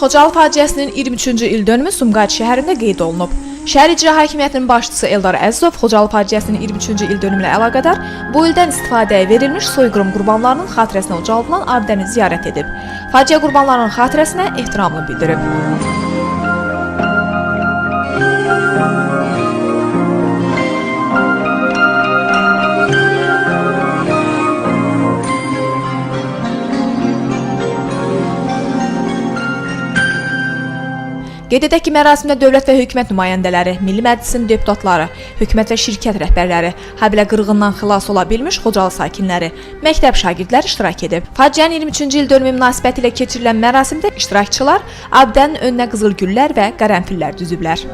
Xocalı faciəsinin 23-cü il dönümü Sumqayıt şəhərində qeyd olunub. Şəhər İcra Hakimiyyətinin başçısı Eldar Əzizov Xocalı faciəsinin 23-cü il dönümü ilə əlaqədar bu ildən istifadəyə verilmiş soyqırım qurbanlarının xatirəsinə ucaldılan abidəni ziyarət edib. Faciə qurbanlarının xatirəsinə ehtiramını bildirib. Qeyd edək ki, mərasimdə dövlət və hökumət nümayəndələri, Milli Məclisin deputatları, hökumət və şirkət rəhbərləri, habelə qırğından xilas ola bilmiş Xocalı sakinləri, məktəb şagirdləri iştirak edib. Faciənin 23-cü il dönümü münasibətilə keçirilən mərasimdə iştirakçılar abidənin önünə qızıl güllər və qərənfillər düzüblər.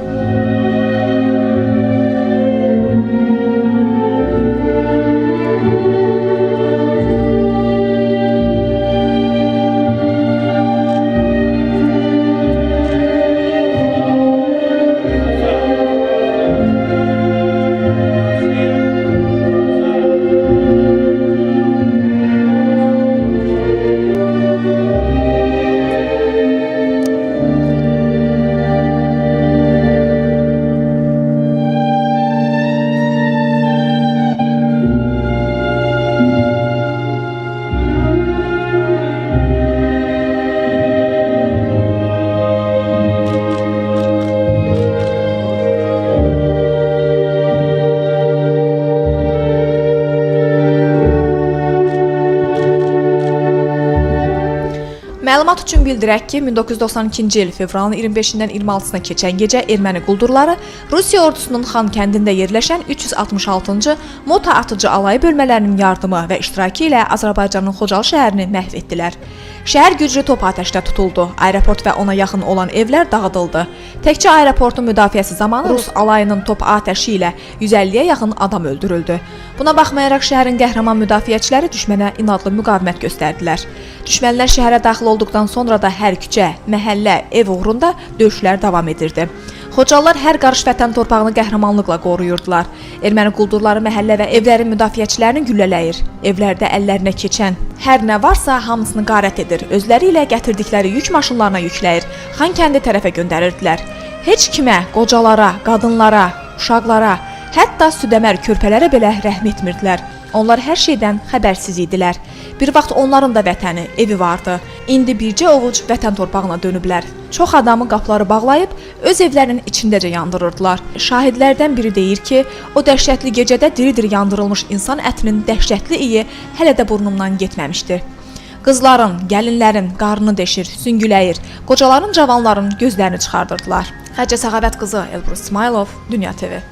Məlumat üçün bildirək ki, 1992-ci il fevralın 25-dən 26-sına keçən gecə erməni quldurları Rusiya ordusunun Xan kəndində yerləşən 366-cı mota atıcı alayı bölmələrinin yardımı və iştirakı ilə Azərbaycanın Xocalı şəhərini məhv etdilər. Şəhər güclü top atəşdə tutuldu. Aeroport və ona yaxın olan evlər dağıdıldı. Təkcə aeroportun müdafiəsi zamanı Rus alayının top atəşi ilə 150-yə yaxın adam öldürüldü. Buna baxmayaraq şəhərin qəhrəman müdafiəçiləri düşmənə inadlı müqavimət göstərdilər. Düşmənlər şəhərə daxil olduqdan sonra da hər küçə, məhəllə, ev uğrunda döyüşlər davam edirdi. Xocalılar hər qarış vətən torpağını qəhrəmanlıqla qoruyurdular. Erməni quldurları məhəllə və evlərin müdafiəçilərini güllələyir. Evlərdə əllərinə keçən hər nə varsa hamısını qarət edir. Özləri ilə gətirdikləri yük maşınlarına yükləyir. Xan kəndi tərəfə göndərirdilər. Heç kimə, qocalara, qadınlara, uşaqlara, hətta südəmər körpələrə belə rəhm etmirdilər. Onlar hər şeydən xəbərsiz idilər. Bir vaxt onların da vətəni, evi vardı. İndi bircə ovuc vətən torpağına dönüblər. Çox adamı qapıları bağlayıb öz evlərinin içindəcə yandırırdılar. Şahidlərdən biri deyir ki, o dəhşətli gecədə diri-diri yandırılmış insan ətinin dəhşətli iyi hələ də burnumdan getməmişdi. Qızların, gəlinlərin qarnını deşir, süngüləyir. Qocaların, cavanların gözlərini çıxardırdılar. Həcə Səxavət qızı Elbrus İsmailov, Dünya TV.